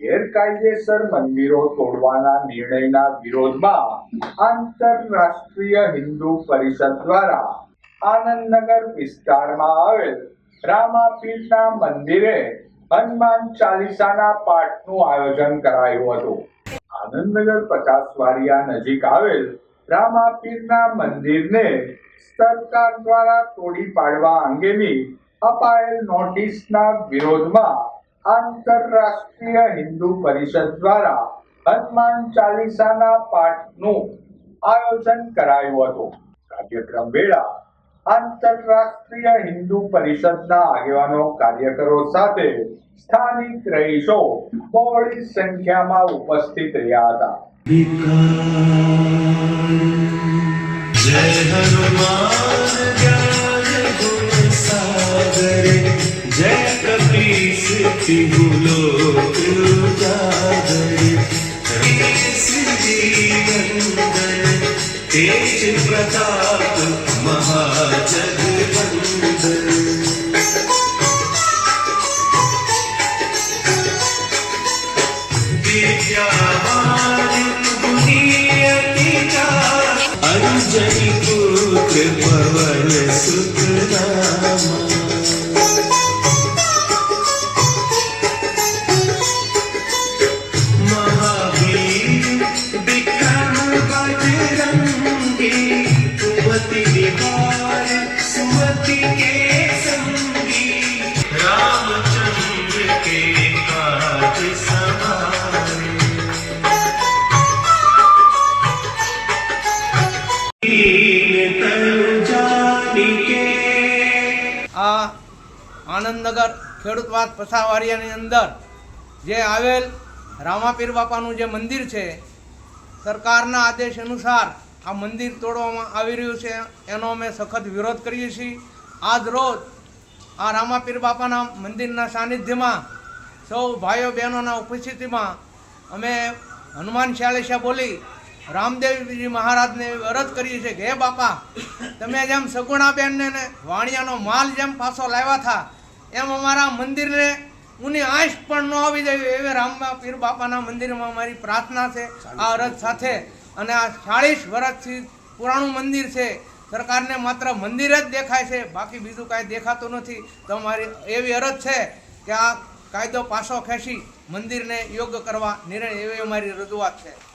ગેરકાયદેસર મંદિરો તોડવાના નિર્ણયના વિરોધમાં આંતરરાષ્ટ્રીય હિન્દુ પરિષદ દ્વારા આનંદનગર વિસ્તારમાં આવેલ રામાપીરના મંદિરે હનુમાન ચાલીસાના પાઠનું આયોજન કરાયું હતું. આનંદનગર પચાસ વારિયા નજીક આવેલ રામાપીરના મંદિરને સરકાર દ્વારા તોડી પાડવા અંગેની અપાયેલ નોટિસના વિરોધમાં આંતરરાષ્ટ્રીય હિન્દુ પરિષદ દ્વારા હનુમાન ચાલીસાના પાઠનું આયોજન કરાયું હતું. કાર્યક્રમ વેળા આંતરરાષ્ટ્રીય હિન્દુ પરિષદના આગેવાનો કાર્યકરો સાથે સ્થાનિક રહીશો બહોળી સંખ્યામાં ઉપસ્થિત રહ્યા હતા. જય હનુમાન. तेज प्रताप महाजगवंदन विद्यावान गुणियति अंजनी पुत्र पवन सुत नामा આનંદનગર ખેડૂતવાદ પસાવારિયાની અંદર જે આવેલ રામાપીર બાપાનું જે મંદિર છે સરકારના આદેશ અનુસાર આ મંદિર તોડવામાં આવી રહ્યું છે. એનો અમે સખત વિરોધ કરીએ છીએ. આજ રોજ આ રામાપીર બાપાના મંદિરના સાનિધ્યમાં સૌ ભાઈઓ બહેનોના ઉપસ્થિતિમાં અમે હનુમાન ચાલીસા બોલી રામદેવજી મહારાજને અરજ કરીએ છીએ કે, હે બાપા, તમે જેમ સગુણાબેનને વાણિયાનો માલ જેમ પાછો લાવ્યા હતા એમ અમારા મંદિરને ઉની આંશ પણ ન આવી જાય એવી રામા પીર બાપાના મંદિરમાં મારી પ્રાર્થના છે. આ અરજ સાથે અને આ ચાળીસ વર્ષથી પુરાણું મંદિર છે. સરકારને માત્ર મંદિર જ દેખાય છે, બાકી બીજું કાંઈ દેખાતું નથી. તો મારી એવી અરજ છે કે આ કાયદો પાછો ખેંચી મંદિરને યોગ્ય કરવા નિર્ણય, એવી અમારી રજૂઆત છે.